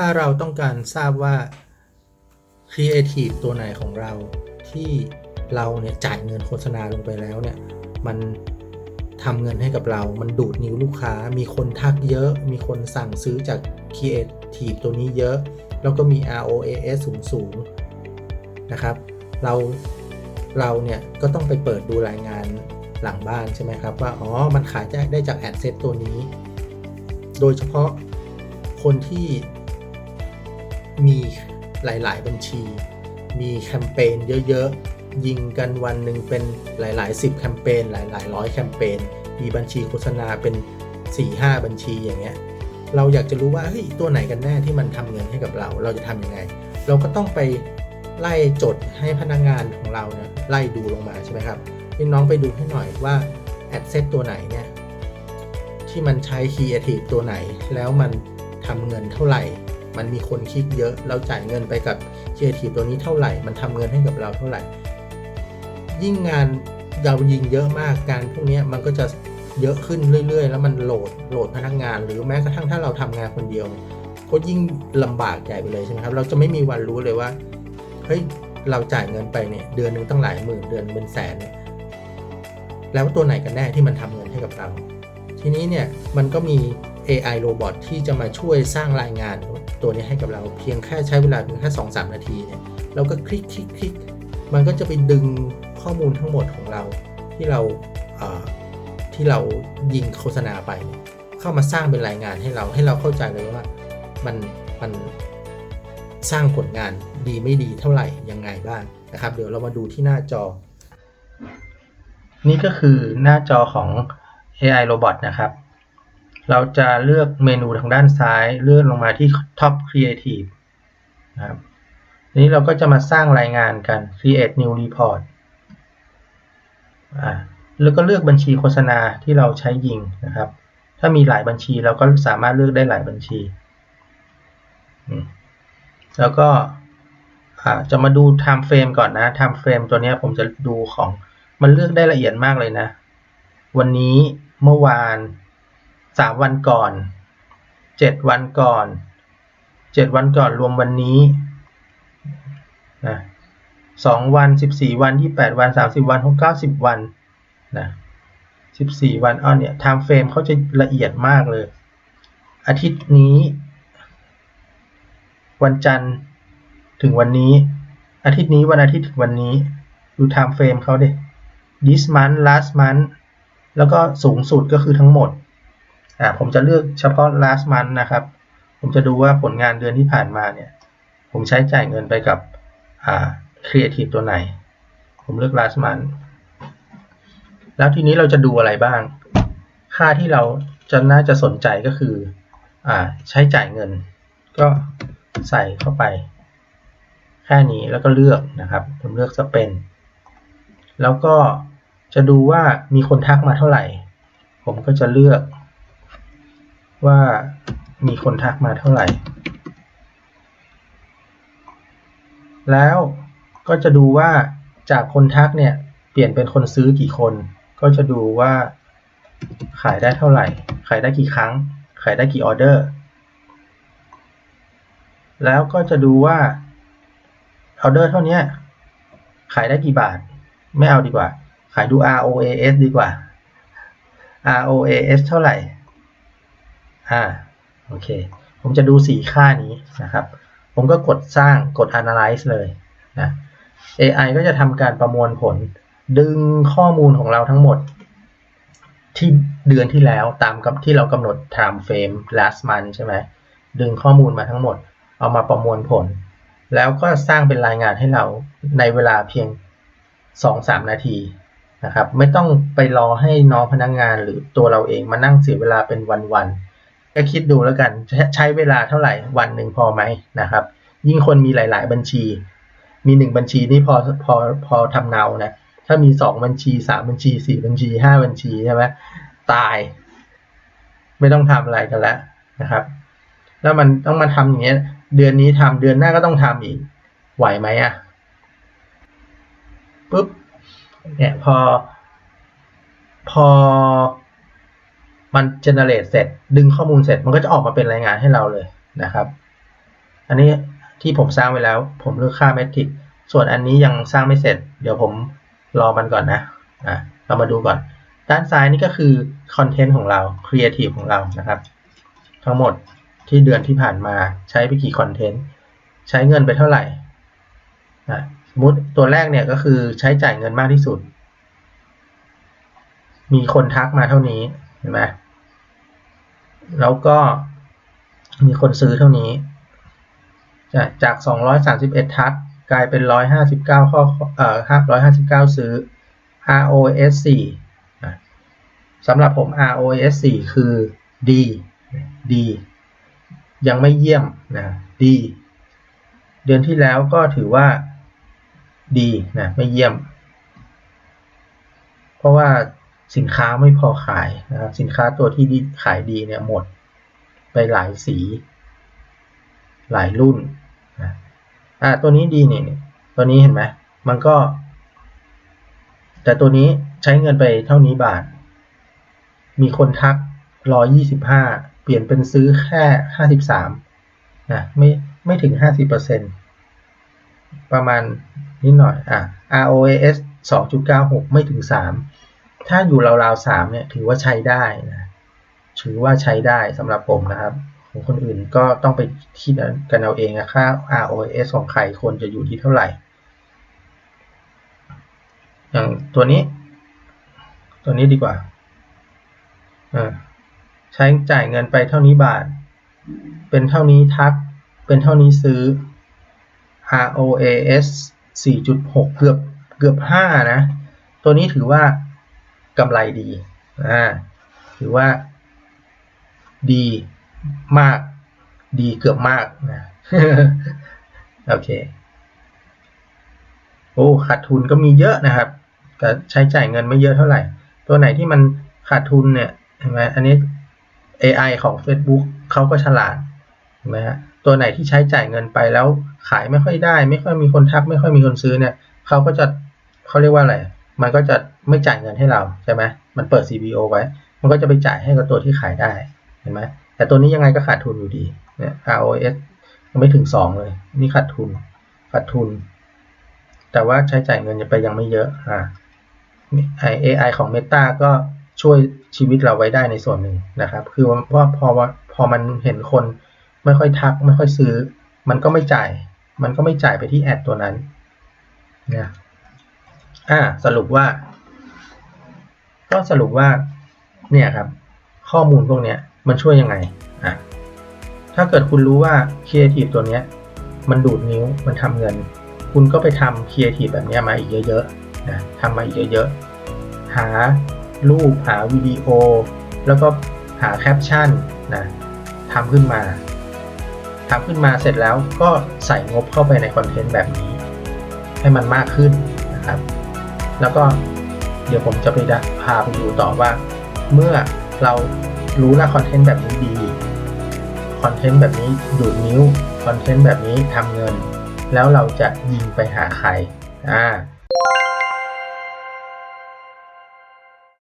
ถ้าเราต้องการทราบว่า Creative ตัวไหนของเราที่เราเนี่ยจ่ายเงินโฆษณาลงไปแล้วเนี่ยมันทำเงินให้กับเรา มันดูดนิ้วลูกค้า มีคนทักเยอะ มีคนสั่งซื้อจาก Creative ตัวนี้เยอะ แล้วก็มี ROAS สูงสูงๆนะครับ เราเราเนี่ยก็ต้องไปเปิดดูรายงานหลังบ้านใช่ไหมครับ ว่า อ๋อ มันขายได้จากแอดเซตตัวนี้ โดยเฉพาะคนที่ มีหลาย ๆ บัญชี มีแคมเปญเยอะ ๆ ยิงกันวันหนึ่งเป็นหลาย ๆ 10 แคมเปญหลาย ๆ ร้อยแคมเปญมีบัญชีโฆษณาเป็น 4-5 บัญชีอย่างเงี้ยเราอยากจะรู้ว่าเฮ้ยตัวไหนกันแน่ที่มันทำเงินให้กับเรา เราจะทำยังไง เราก็ต้องไปไล่จดให้พนักงานของเราเนี่ยไล่ดูลงมาใช่ไหมครับพี่น้องไปดูให้หน่อยว่าแอดเซตตัวไหนเนี่ยที่มันใช้ Creative ตัวไหน แล้วมันทำเงินเท่าไหร่ มันมีคนคลิกเยอะ เราจ่ายเงินไปกับ Creative ตัวนี้เท่าไหร่ มันทำเงินให้กับเราเท่าไหร่ ยิ่งงานเรายิงเยอะมากการพวกนี้มันก็จะเยอะขึ้นเรื่อย ๆ แล้วมันโหลดโหลดพนักงาน หรือแม้กระทั่งถ้าเราทำงานคนเดียวก็ยิ่งลำบากใหญ่ไปเลยใช่ไหมครับ เราจะไม่มีวันรู้เลยว่าเฮ้ยเราจ่ายเงินไปเนี่ยเดือนหนึ่งตั้งหลายหมื่นเดือนเป็นแสนเนี่ยแล้วตัวไหนกันแน่ที่มันทำเงินให้กับเรา ทีนี้เนี่ยมันก็มี AI โรบอทที่จะมาช่วยสร้างรายงาน ตัวนี้ให้กับเราเพียงแค่ใช้เวลาเพียงแค่2องสานาทีเนี่ยเราก็คลิกคลิกคลิกมันก็จะไปดึงข้อมูลทั้งหมดของเราที่เราที่เรายิงโฆษณาไป เข้ามาสร้างเป็นรายงานให้เราให้เราเข้าใจเลยว่ามันมันสร้างผลงานดีไม่ดีเท่าไหร่ยังไงบ้างนะครับ เดี๋ยวเรามาดูที่หน้าจอ นี่ก็คือหน้าจอของ AI Robot นะครับ เราจะเลือกเมนูทางด้านซ้ายเลื่อนลงมาที่ Top Creative นะครับนี้เราก็จะมาสร้างรายงานกัน Create New Report อ่าแล้วก็เลือกบัญชีโฆษณาที่เราใช้ยิงนะครับ ถ้ามีหลายบัญชีเราก็สามารถเลือกได้หลายบัญชี แล้วก็จะมาดู time frame ก่อนนะ time frame ตัวนี้ผมจะดูของ มันเลือกได้ละเอียดมากเลยนะ วันนี้ เมื่อวาน สามวันก่อนเจ็ดวันก่อนเจ็ดวันก่อนรวมวันนี้นะสองวันสิบสี่วันยี่แปดวันสามสิบวันหกเก้าสิบวันนะสิบสี่วันอ้อเนี่ย time frame เขาจะละเอียดมากเลย อาทิตย์นี้ วันจันทร์ถึงวันนี้ อาทิตย์นี้วันอาทิตย์ถึงวันนี้ ดู time frame เขาดิ this month last month แล้วก็สูงสุดก็คือทั้งหมด อ่าผมจะเลือกเฉพาะ last month นะครับ ผมจะดูว่าผลงานเดือนที่ผ่านมาเนี่ย ผมใช้จ่ายเงินไปกับอ่า creative ตัวไหน ผมเลือก last month แล้วทีนี้เราจะดูอะไรบ้าง ค่าที่เราจะน่าจะสนใจก็คืออ่าใช้จ่ายเงิน ก็ใส่เข้าไป แค่นี้แล้วก็เลือกนะครับ ผมเลือก spend แล้วก็จะดูว่ามีคนทักมาเท่าไหร่ ผมก็จะเลือก ว่ามีคนทักมาเท่าไหร่ แล้วก็จะดูว่าจากคนทักเนี่ยเปลี่ยนเป็นคนซื้อกี่คน ก็จะดูว่าขายได้เท่าไหร่ ขายได้กี่ครั้ง ขายได้กี่ออเดอร์ แล้วก็จะดูว่าออเดอร์เท่านี้ขายได้กี่บาท ไม่เอาดีกว่า ขายดู ROAS ดีกว่า ROAS เท่าไหร่ อ่าโอเค ผมจะดูสีค่านี้นะครับ ผมก็กดสร้างกด analyze เลยนะ AI ก็จะทำการประมวลผล ดึงข้อมูลของเราทั้งหมด ที่เดือนที่แล้วตามกับที่เรากำหนด time frame last month ใช่ไหมดึงข้อมูลมาทั้งหมด เอามาประมวลผล แล้วก็สร้างเป็นรายงานให้เราในเวลาเพียง 2-3 นาทีนะครับ ไม่ต้องไปรอให้น้องพนักงงานหรือตัวเราเองมานั่งเสียเวลาเป็นวันๆ ก็คิดดูแล้วกันใช้เวลาเท่าไหร่วันหนึ่งพอไหมนะครับ ยิ่งคนมีหลาย ๆ บัญชี มีหนึ่งบัญชีนี่พอพอพอทำเนานะถ้ามีสองบัญชีสามบัญชีสี่บัญชีห้าบัญชีใช่ไหมตาย ไม่ต้องทำอะไรกันแล้วนะครับ แล้วมันต้องมาทำอย่างเงี้ยเดือนนี้ทำเดือนหน้าก็ต้องทำอีก ไหวไหมอะปุ๊บเนี่ยพอพอ มัน generate เสร็จ ดึงข้อมูลเสร็จ มันก็จะออกมาเป็นรายงานให้เราเลยนะครับ อันนี้ที่ผมสร้างไว้แล้ว ผมเลือกค่าเมทริกส่วนอันนี้ยังสร้างไม่เสร็จ เดี๋ยวผมรอมันก่อนนะอะเรามาดูก่อน ด้านซ้ายนี่ก็คือคอนเทนต์ของเราครีเอทีฟของเรานะครับ ทั้งหมดที่เดือนที่ผ่านมาใช้ไปกี่คอนเทนต์ใช้เงินไปเท่าไหร่อะสมมติตัวแรกเนี่ยก็คือใช้จ่ายเงินมากที่สุด มีคนทักมาเท่านี้ เห็นไหมแล้วก็มีคนซื้อเท่านี้ จาก 231 ทักกลายเป็น 159 ข้อเอ่อ159 ซื้อ ROS 4สำหรับผม ROS 4คือ D D ยังไม่เยี่ยมนะ D เดือนที่แล้วก็ถือว่าดีนะไม่เยี่ยม เพราะว่า สินค้าไม่พอขายนะครับสินค้าตัวที่ดีขายดีเนี่ยหมดไปหลายสี หลายรุ่นนะอ่าตัวนี้ดีเนี่ยตัวนี้เห็นไหมมันก็ แต่ตัวนี้ใช้เงินไปเท่านี้บาท มีคนทักร้อยี่สิบห้าเปลี่ยนเป็นซื้อแค่ห้าสิบสามนะไม่ไม่ถึงห้าสิบเปอร์เซ็นประมาณนิดหน่อยอะ ROAS สองจุดเก้าหกไม่ถึงสาม ถ้าอยู่ราวๆสามเนี่ยถือว่าใช้ได้นะถือว่าใช้ได้สำหรับผมนะครับ ของคนอื่นก็ต้องไปคิดกันเอาเองนะค่า ROAS ของใครควรจะอยู่ที่เท่าไหร่ อย่างตัวนี้ ตัวนี้ดีกว่าใช้จ่ายเงินไปเท่านี้บาท เป็นเท่านี้ทัก เป็นเท่านี้ซื้อ ROAS 4.6 เกือบเกือบ 5 นะ ตัวนี้ถือว่า กำไรดีอ่าถือว่าดีมาก ดีเกือบมากนะโอเค โอ้ขาดทุนก็มีเยอะนะครับ แต่ใช้จ่ายเงินไม่เยอะเท่าไหร่ ตัวไหนที่มันขาดทุนเนี่ยเห็นไหมอันนี้ AI ของ Facebook เขาก็ฉลาดเห็นไหมฮะตัวไหนที่ใช้จ่ายเงินไปแล้วขายไม่ค่อยได้ ไม่ค่อยมีคนทัก ไม่ค่อยมีคนซื้อเนี่ยเขาก็จะเขาเรียกว่าอะไร มันก็จะไม่จ่ายเงินให้เราใช่ไหมมันเปิด CBO ไว้ มันก็จะไปจ่ายให้กับตัวที่ขายได้เห็นไหมแต่ตัวนี้ยังไงก็ขาดทุนอยู่ดีเนี่ย ROS ยังไม่ถึง 2 เลย นี่ขาดทุนขาดทุน แต่ว่าใช้จ่ายเงินไปยังไม่เยอะอ่า AI ของ Meta ก็ช่วยชีวิตเราไว้ได้ในส่วนหนึ่งนะครับ คือว่าพอว่าพอมันเห็นคนไม่ค่อยทักไม่ค่อยซื้อ มันก็ไม่จ่าย มันก็ไม่จ่ายไปที่แอดตัวนั้นนะ อ่าสรุปว่า ก็สรุปว่า เนี่ยครับ ข้อมูลพวกเนี้ยมันช่วยยังไงอะถ้าเกิดคุณรู้ว่า Creative ตัวเนี้ย มันดูดนิ้วมันทำเงิน คุณก็ไปทำ Creative แบบนี้มาอีกเยอะๆนะทำมาอีกเยอะๆ หารูปหาวิดีโอ แล้วก็หาแคปชั่นนะทำขึ้นมาทำขึ้นมาเสร็จแล้วก็ใส่งบเข้าไปในคอนเทนต์แบบนี้ ให้มันมากขึ้นนะครับ แล้วก็เดี๋ยวผมจะไปพาไปดูต่อว่า เมื่อเรารู้แล้วคอนเทนต์แบบนี้ดีคอนเทนต์แบบนี้ดูดนิ้วคอนเทนต์แบบนี้ทำเงิน แล้วเราจะยิงไปหาใครอ่า